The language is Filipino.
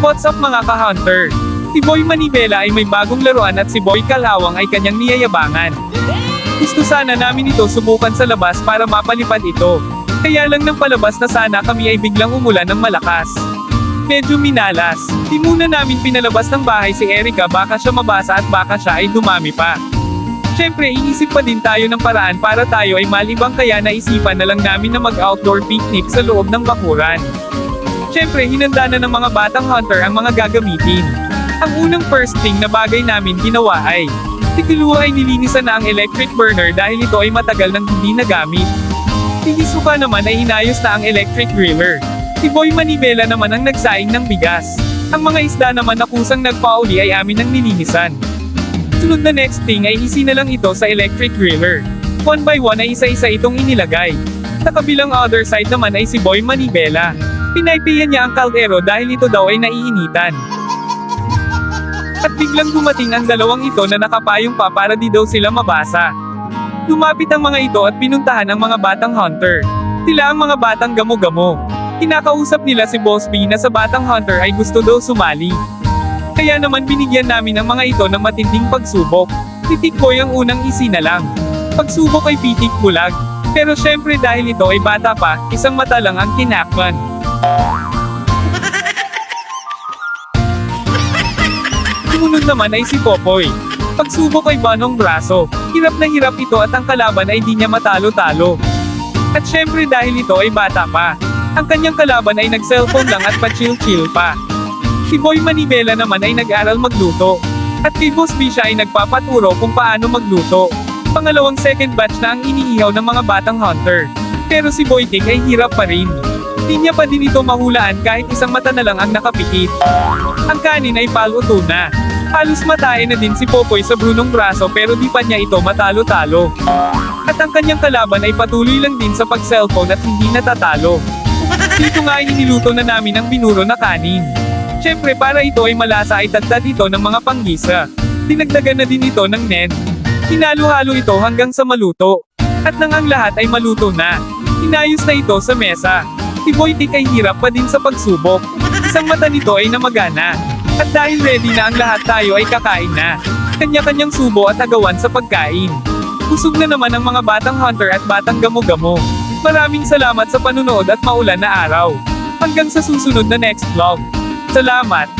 What's up mga ka-hunter? Si Boy Manibela ay may bagong laruan at si Boy Kalawang ay kanyang niyayabangan. Gusto sana namin ito subukan sa labas para mapalipad ito. Kaya lang nang palabas na sana kami ay biglang umulan ng malakas. Medyo minalas. Di muna namin pinalabas ng bahay si Erika baka siya mabasa at baka siya ay dumami pa. Siyempre iisip pa din tayo ng paraan para tayo ay malibang kaya naisipan na lang namin na mag-outdoor picnic sa loob ng bakuran. Siyempre hinanda na ng mga batang hunter ang mga gagamitin. Ang unang first thing na bagay namin ginawa ay, si Kilua ay nilinisan na ang electric burner dahil ito ay matagal nang hindi nagamit. Si Hisuka naman ay inayos na ang electric griller. Si Boy Manibela naman ang nagsaing ng bigas. Ang mga isda naman na kusang nagpauli ay amin ang nilinisan. Sunod na next thing ay isi na lang ito sa electric griller. One by one ay isa-isa itong inilagay. Sa kabilang other side naman ay si Boy Manibela. Pinaypayan niya ang kaldero dahil ito daw ay naiinitan. At biglang dumating ang dalawang ito na nakapayong pa para di daw sila mabasa. Lumapit ang mga ito at pinuntahan ang mga batang hunter. Sila ang mga batang gamo-gamo. Kinakausap nila si Boss B na sa batang hunter ay gusto daw sumali. Kaya naman binigyan namin ang mga ito ng matinding pagsubok. Titik Boy ang unang isi na lang. Pagsubok ay pitik bulag. Pero syempre dahil ito ay bata pa, isang mata lang ang kinakman. Sumunod naman ay si Popoy. Pagsubok ay banong braso. Hirap na hirap ito at ang kalaban ay di niya matalo-talo. At syempre dahil ito ay bata pa. Ang kanyang kalaban ay nag-cellphone lang at pa-chill-chill pa. Si Boy Manibela naman ay nag-aral magluto. At kay Boss B siya ay nagpapaturo kung paano magluto. Pangalawang second batch na ang iniihaw ng mga batang hunter. Pero si Boy King ay hirap pa rin. Di niya pa din ito mahulaan kahit isang mata na lang ang nakapikit. Ang kanin ay paluto na. Halos matae na din si Popoy sa brunong braso pero di pa niya ito matalo-talo. At ang kanyang kalaban ay patuloy lang din sa pag-cellphone at hindi natatalo. Dito nga ay iniluto na namin ang binuro na kanin. Siyempre para ito ay malasa ay dagdag ito ng mga panggisa. Dinagdagan na din ito ng nen. Hinalo-halo ito hanggang sa maluto. At nang ang lahat ay maluto na. Inayos na ito sa mesa. Si Boytik ay hirap pa din sa pagsubok. Isang mata nito ay namagana. At dahil ready na ang lahat tayo ay kakain na. Kanya-kanyang subo at agawan sa pagkain. Busog na naman ang mga batang hunter at batang gamo-gamo. Maraming salamat sa panunood at maulan na araw. Hanggang sa susunod na next vlog. Salamat!